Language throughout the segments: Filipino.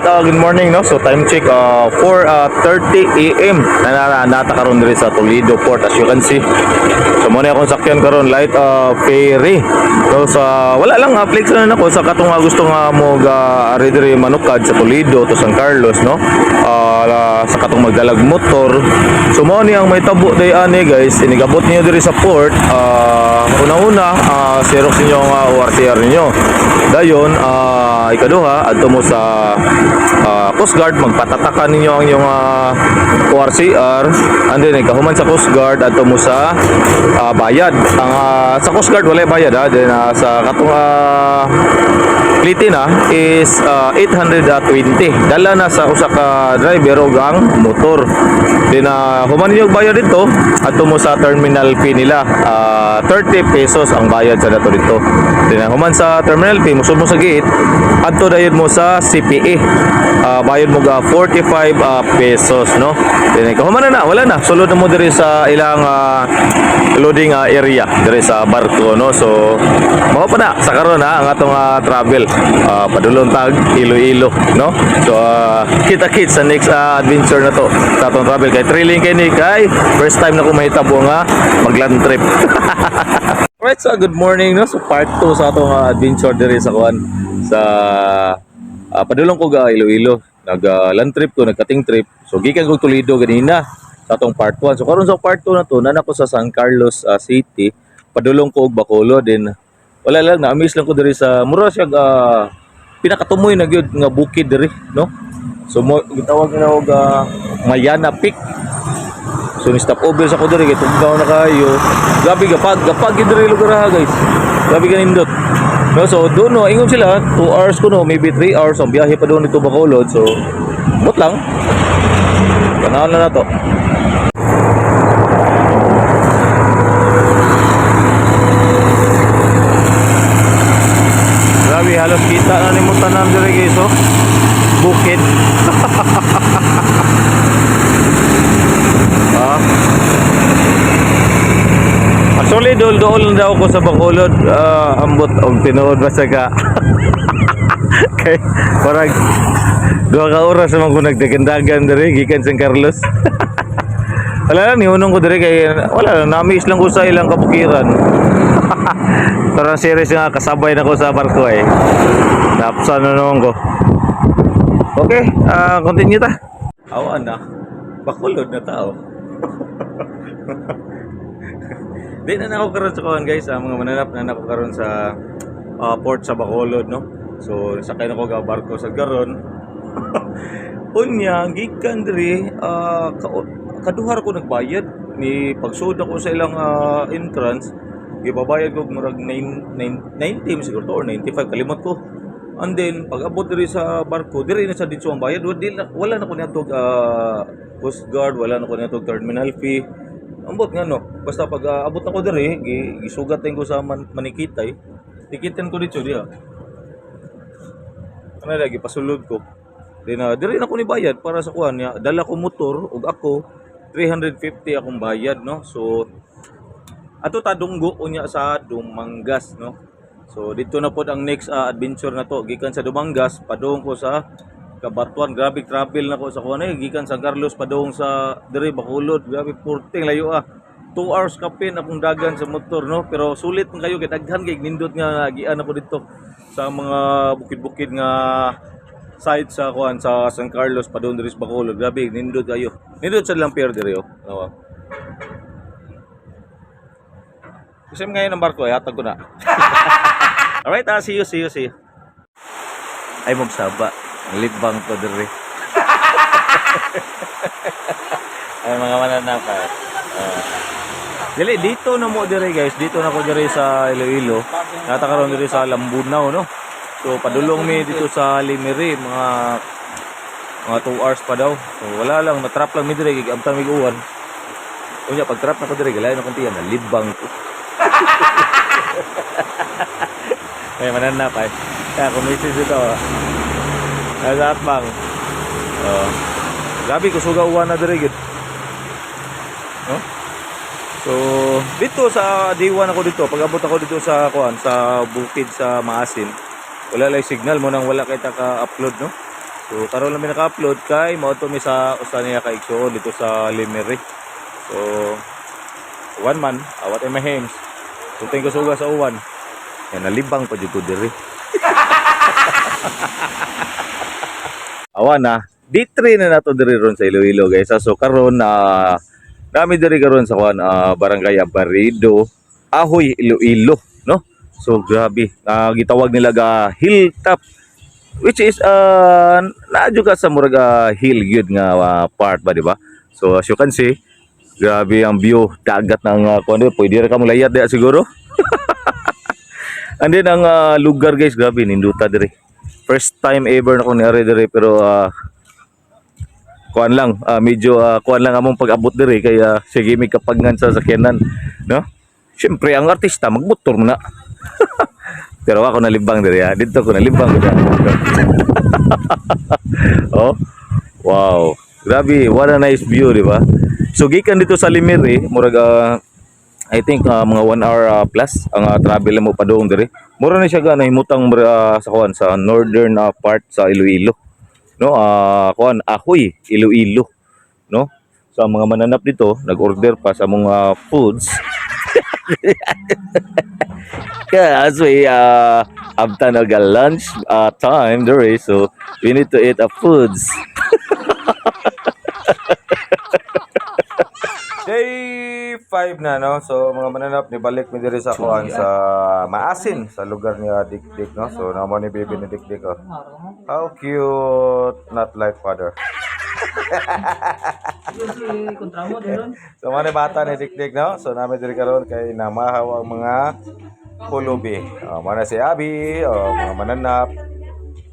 Alright, uh, good morning no. So time check uh 4:30 AM na na nata karon diri sa Toledo Port as you can see. So mo akong sakyan karon light uh, ferry. So sa wala lang uh, flex na nako sa katong uh, gusto nga mo ari diri manukad sa Toledo to San Carlos no. Uh, sa katong magdalag motor. So mo ni ang may tabo day ani guys, inigabot niyo diri sa port. Uh, una-una uh, xerox ninyo ang uh, ORCR ninyo. Dayon uh, ikaduha adto mo sa uh, Coast Guard magpatatakan ninyo ang inyong uh, ORCR and then ikahuman sa Coast Guard adto mo sa uh, bayad. Ang uh, sa Coast Guard wala bayad ha. Then uh, sa katong uh, Pliti na is uh, 820. Dala na sa usa ka driver og ang motor. Then uh, human niyo bayad dito adto mo sa terminal fee nila. Uh, 30 pesos ang bayad sa dato dito. Then uh, human sa terminal fee musud mo sa gate adto dayon mo sa CPA. Uh, bayad mo ga 45 uh, pesos no. Then ikaw human na na wala na. Sulod na mo diri sa ilang uh, loading uh, area diri sa barko no. So mao pa na sa karon ha ang atong uh, travel uh, padulong tag Iloilo no. So uh, kita-kits sa next uh, adventure na to sa atong travel kay thrilling kay ni kay first time na ko mahitabo nga magland trip. Alright, so good morning no. So part 2 sa atong uh, adventure diri sa kuan sa uh, padulong ko ga Iloilo. Nag uh, land trip ko, nagkating trip. So gikan ko Toledo ganina sa atong part 1. So karon sa part 2 na to, nan ako sa San Carlos uh, City. Padulong ko og Bacolod din wala lang na-amaze lang ko diri sa mura siya uh, pinakatumoy na gyud nga bukid diri no? So mo gitawag na og uh, Mayana Peak. So ni stop over sa ko diri kay tugnaw na kayo. Grabe gapag gapag gyud diri lugar ha guys. Grabe kanindot. No so doon no ingon sila 2 hours ko no maybe 3 hours ang biyahe pa doon dito Bacolod. So mot lang. Panahon na na to Grabe, halos kita na ni mo tanan dire guys. Bukid. ah. Actually, dol-dol na daw ako sa Bacolod. Ah, ambot og tinuod basta ka. Kay parang dua ka oras naman ko nagdagandagan dire gikan San Carlos. wala lang, niunong ko dire kay wala lang, na-miss lang ko sa ilang kabukiran. Parang series nga kasabay na ko sa barko eh. Napsan na naman ko. Okay, ah continue ta. Awa na. Bakulod na tao. Di na ako karon sa kawan guys, ah, mga mananap na ako karon sa ah, port sa Bacolod no. So sakay na ko ga barko sa garon. Unya gikan diri ka- kaduhar ko nagbayad ni pagsud ako sa ilang ah, entrance. Gibabayad ko murag 9 9 90 siguro to or 95 kalimot ko. And then pag abot diri sa barko diri na sa ditso ang bayad. Wala wala na ko niadtog ah, coast guard wala na ko niadtog terminal fee. Ambot nga no basta pag ah, abot ako diri gi, gisugat ko sa man, manikitay tikitan ko dito diha ano lagi pasulod ko. Di na diri na ko ni bayad para sa kuan niya. Dala ko motor ug ako 350 akong bayad no? So ato ta dunggo unya sa Dumangas no? So dito na pod ang next ah, adventure na to. Gikan sa Dumangas padung ko sa Kabatuan. Grabe travel na ko sa kuan eh gikan sa Carlos padung sa diri Bacolod. Grabe porting layo ah. 2 hours kapin akong dagan sa motor no? Pero sulit man kayo kay daghan kay nindot nga gian ako dito sa mga bukid-bukid nga site sa kuan sa San Carlos padung diri sa Bacolod. Grabe nindot kayo nindot sa lang pier diri oh Awa. Kasi ngayon ang barko, eh, hatag ko na. Alright, ah, see you, see you, see you. Ay, magsaba. Ang libang to diri. Ay, mga mananapa. Uh, dili, dito na mo diri guys. Dito na ko diri sa Iloilo. Natakaroon diri sa Lambunaw, no? So, padulong mi dito sa Limiri. Mga mga 2 hours pa daw. So, wala lang. Natrap lang mi diri. Gigamtang mi uwan. Unya, pag trap na ko diri, galayan akong tiyan. Libang ko. Ay, mananap ay. Kaya kumisis ito. Nasa atbang. Oh. Grabe, kusuga uwan na diri gid. No? So, dito sa day 1 ako dito, pag abot ako dito sa kuan, sa bukid sa Maasin, wala lang signal mo nang wala kay ka upload no. So karon lang naka-upload kay mao mi sa usa niya ka igsoon dito sa Limeri. So one man, awat ay mahims. So tingko suga sa uwan. Yan nalibang pa ko diri. Awan na. D3 na nato diri ron sa Iloilo guys. So karon na nami diri karon sa kwan ah, Barangay Abarido, Ahoy, Iloilo, no? So grabe, Ah, gitawag nila ga hilltop which is uh naadyo ka sa murag hill gyud nga ah, part ba di ba? So as you can see, grabe ang view dagat ng uh. Pwede ra ka mo layat diha siguro. And then ang ah, lugar guys, grabe ninduta diri. First time ever na ko niari diri pero ah, kuan lang, ah, medyo ah, kuan lang among pag-abot diri kaya sige may kapagngan sa sakyanan, no? Siyempre ang artista magmotor mo na. pero ako nalibang diri ha. Dito ko nalibang oh. Wow. Grabe, what a nice view, di ba? So gikan dito sa Limiri, murag ah, I think ah, mga 1 hour ah, plus ang ah, travel mo pa doon diri. Mura na siya ganay himutang ah, sa kuan sa northern ah, part sa Iloilo. No, ah kuan Ahoy, Iloilo, no? Sa mga mananap dito, nag-order pa sa mga foods. Kaya as we uh, time of lunch uh, time there is, so we need to eat a foods. Day 5 na no. So mga mananap ni balik mi diri sa kuan sa Maasin sa lugar ni Dikdik no. So namo ni baby ni Dikdik oh. How cute not like father. So mga bata ni Dikdik no. So namin diri karon kay namahaw ang mga pulubi. Oh, mana si Abi, oh, mga mananap.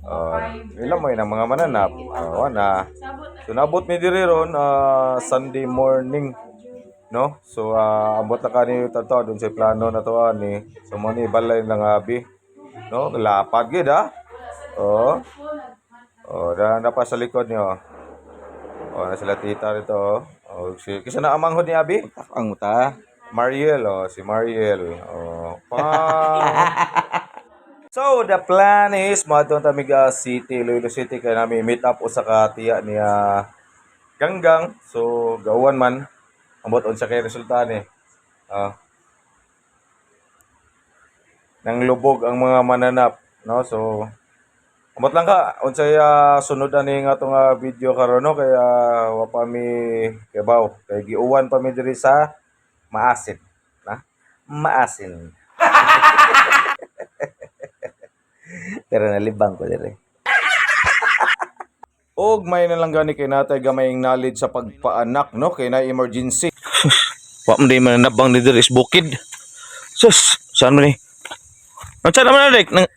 Oh, ilan mo yun ang mga mananap. Oh, na. So nabot mi diri ron ah, Sunday morning no so ah, ambot na kani tato dun sa plano na to ani so mo ni balay lang abi no lapad gid ah oh oh da na pa sa likod niyo oh na sila tita rito oh si kisa na amanghod ni abi ang ta Mariel oh si Mariel oh pa So, the plan is, madon tamiga City, Iloilo City, kaya namin meet up usa ka tiya niya Ganggang. So, gawan man. Ambot on siya kay resulta ni. Ah. nang lubog ang mga mananap, no? So, ambot lang ka. Unsay uh, sunod ani nga tong ah, video karon no kaya wa pa mi kabaw. Kay giuwan pa mi diri sa Maasin, na? Maasin. Pero nalibang ko diri. Og may na lang gani kay natay gamayng knowledge sa pagpaanak no kay na emergency. Wa man di man nabang ni diri is bukid. Sus, saan man ni? Ang saan naman na nang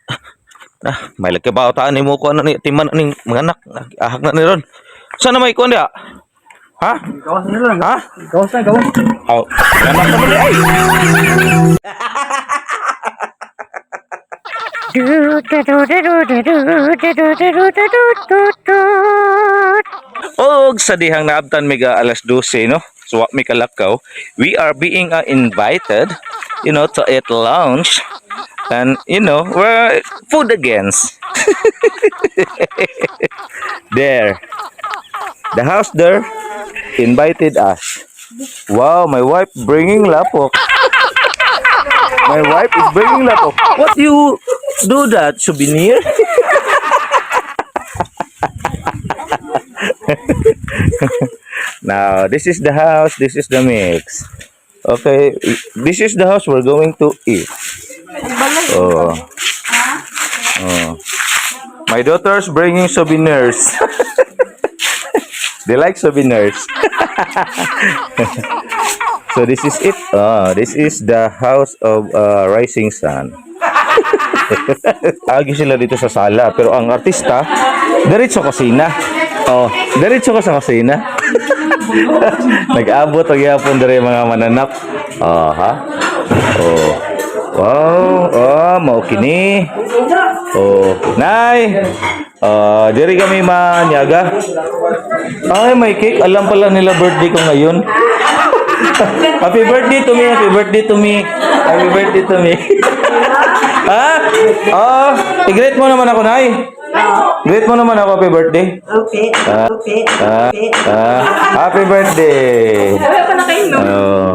Ah, may laki ba taan ni mo ko ano ni timan ning mga anak ahak na ni ron. Saan na may kuan dia? Ha? Gawas na lang. Ha? Gawas na, gawas. Oh, ka mo ni ay. Og sa dihang naabtan mega alas 12 no. So wa mi kalakaw, we are being uh, invited, you know, to eat lunch. And you know, we're food against. there. The house there invited us. Wow, my wife bringing lapok. My wife is bringing lapok. What you do that? Souvenir? now, this is the house. This is the mix. Okay, this is the house we're going to eat. Oh. Oh. My daughter's bringing souvenirs. they like souvenirs. so this is it. Ah, this is the house of uh, Rising Sun. Agi sila dito sa sala, pero ang artista diretso kusina. Oh, diretso ka sa kusina. Nag-abot og yapon dire mga mananap. Oh, ha? Oh. Wow, oh, mao kini. Oh, nay. Ah, diri kami manyaga. Ay, may cake. Alam pala nila birthday ko ngayon. happy birthday to me, happy birthday to me. Happy birthday to me. ha? Oh, i-greet mo naman ako, nay. Greet mo naman ako happy birthday. Okay. Ah, Okay. Ah, Okay. ah, happy birthday. Wala pa na kayo, no? Oh.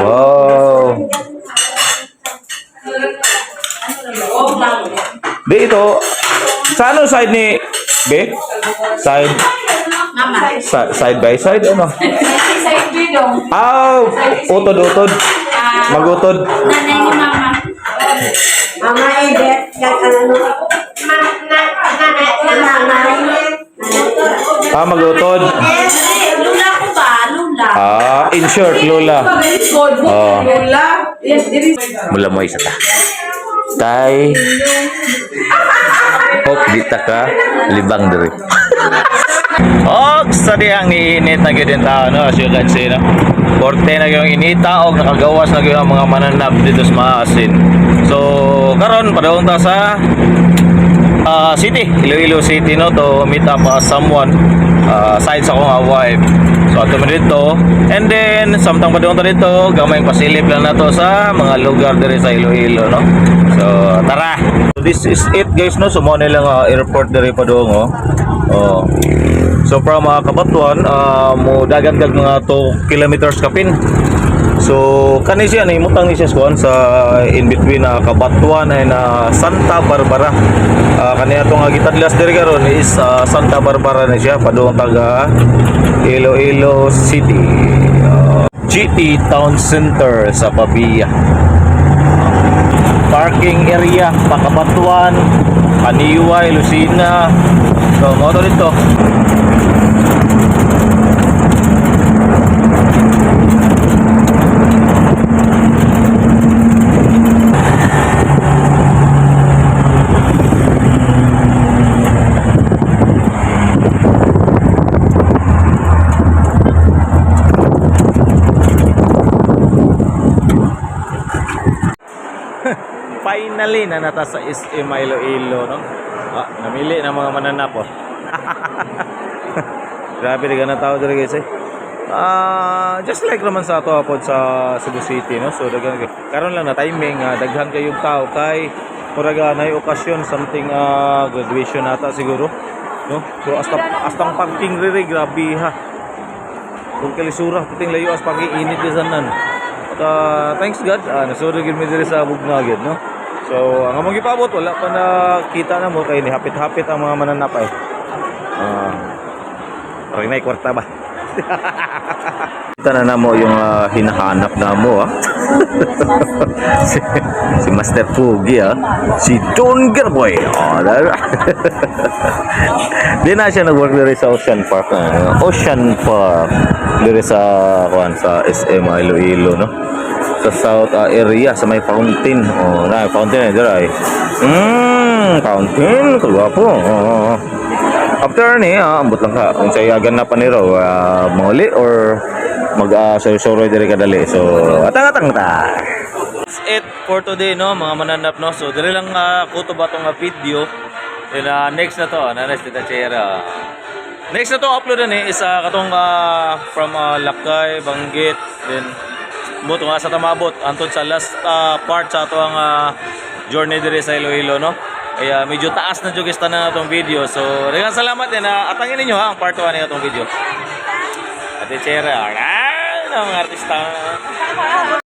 Wow. Be, ito. Sa ano side ni Be? Side Mama. sa- side by side ano? Sa bidong. Ah, utod-utod. Magutod. Nanay ni Mama. Mama Edith, yan ano? Ma, Ah, magutod. Lula ko ba? Lula. Ah, in short, Lola. Oh. Lula. Yes, it is. Mula mo isa ta. Tay. Hop, di ta ka. Libang diri. Oh, sa ang iinit na gyud tao no, as you can see no. Korte na yung inita og nakagawas na gyud ang mga mananap dito sa maasin. So, karon padawon ta sa uh, city, Iloilo City no to meet up uh, someone uh, aside sa akong wife. So ato dito and then samtang padung ta dito gamay pasilip lang nato sa mga lugar diri sa Iloilo no. So tara. So this is it guys no sumo nilang uh, airport diri padung oh. Oh. So from uh, Kabatuan uh, mo dagan mga 2 kilometers kapin. So kani siya ni mutang ni siya sa in between na Kabatuan and uh, Santa Barbara. Uh, kani atong uh, gitadlas diri karon is uh, Santa Barbara na siya padung taga Iloilo City. Uh, GT Town Center sa Pabia. Parking area Pakabatuan, Kaniway, Lucina. So mo to dito. Finally na nata sa SM Iloilo no. Ah, namili ng mga mananap oh. Grabe na tao diri guys eh. Ah, just like naman sa ato pod sa Cebu City no. So daghan karon lang na timing ah, daghan kayong tao kay muraga na okasyon something ah, graduation nata siguro. No? So hasta hastang parking riri grabe ha. Kung kalisura puting layo as parking init di ah, thanks God, uh, nasurog yun mi diri sa Bugnagid, no? So, ang among gipabot wala pa na kita na mo kay ni hapit-hapit ang mga mananapay. Ah. Uh, na kwarta ba? Kita na namo yung ah, hinahanap na mo ah. si, si Master Pugi ah. Si Don Gerboy. Oh, Di na siya nag-work diri sa Ocean Park. ah. Ocean Park. Diri sa kuan sa SM Iloilo no. Sa south ah, area sa may fountain. Oh, na fountain eh diri. Hmm, fountain kagwapo. Oh. After ni, ah, ambot lang ka. Kung sa'yo agan na pa ni raw, ah, mauli or mag uh, soroy diri kadali. So, atang-atang ta. That's it for today, no, mga mananap, no. So, diri lang uh, kuto ba tong video. Then, ah, next na to, nanas tita Chera. Next na to upload na ni is ah, katong ah, from uh, Lakay, Banggit, then buto nga sa Tamabot, antod sa last ah, part sa ato ang ah, journey diri sa Iloilo, no. Kaya medyo taas na jugis na itong video. So, daghang salamat din. na atangin ninyo ha, ang part 1 na itong video. Ate Chera, alright, ang artista.